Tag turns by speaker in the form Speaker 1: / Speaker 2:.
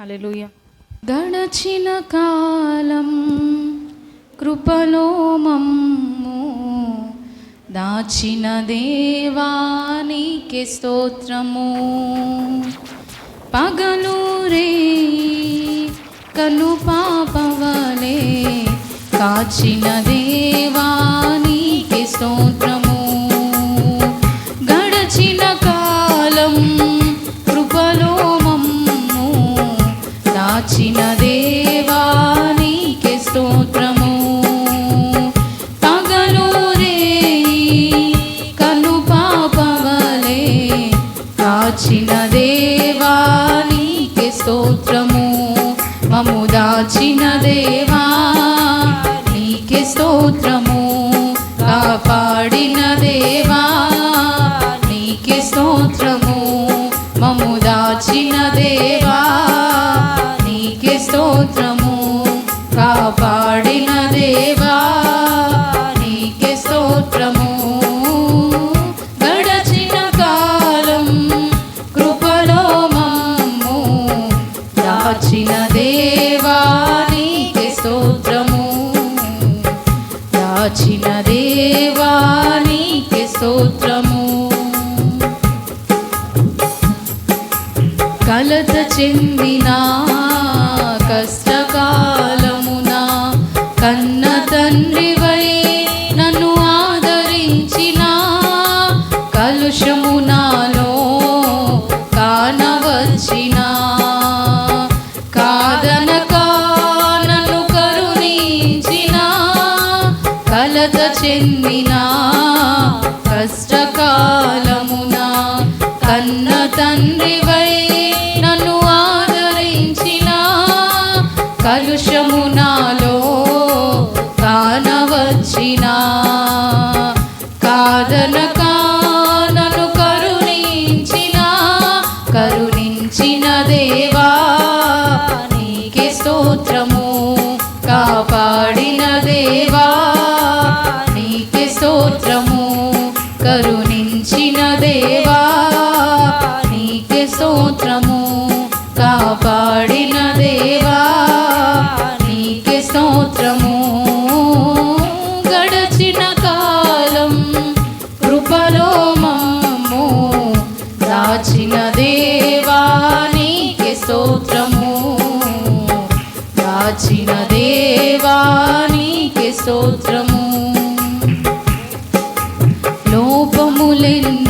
Speaker 1: హల్లెలూయా. గడచిన కాలం కృపలో మమ్ము దాచిన దేవానికి స్తోత్రము. పగలు రే కను పాపవలే కాచిన దేవాని మము దాచిన దేవా నీకే స్తోత్రము. కాపాడిన దేవా నీకే స్తోత్రము. మము దాచిన దేవా నీకే స్తోత్రము. కాపాడిన దేవా నీకే స్తోత్రము. గడచిన కాలం కృపలో మమ్ము దాచిన స్తోత్రము కలత చెందిన కష్టకాలమున కన్న తండ్రివై నన్ను ఆదరించిన కలుషము నాలో కానవచ్చిన నాలో కానవచ్చిన కాదనక నన్ను కరుణించిన కరుణించిన దేవా నీకే స్తోత్రము. కాపాడిన దేవా నీకే స్తోత్రము. కరుణ దాచిన దేవానికి స్తోత్రము. దాచిన దేవానికి స్తోత్రము. లోపములెన్నో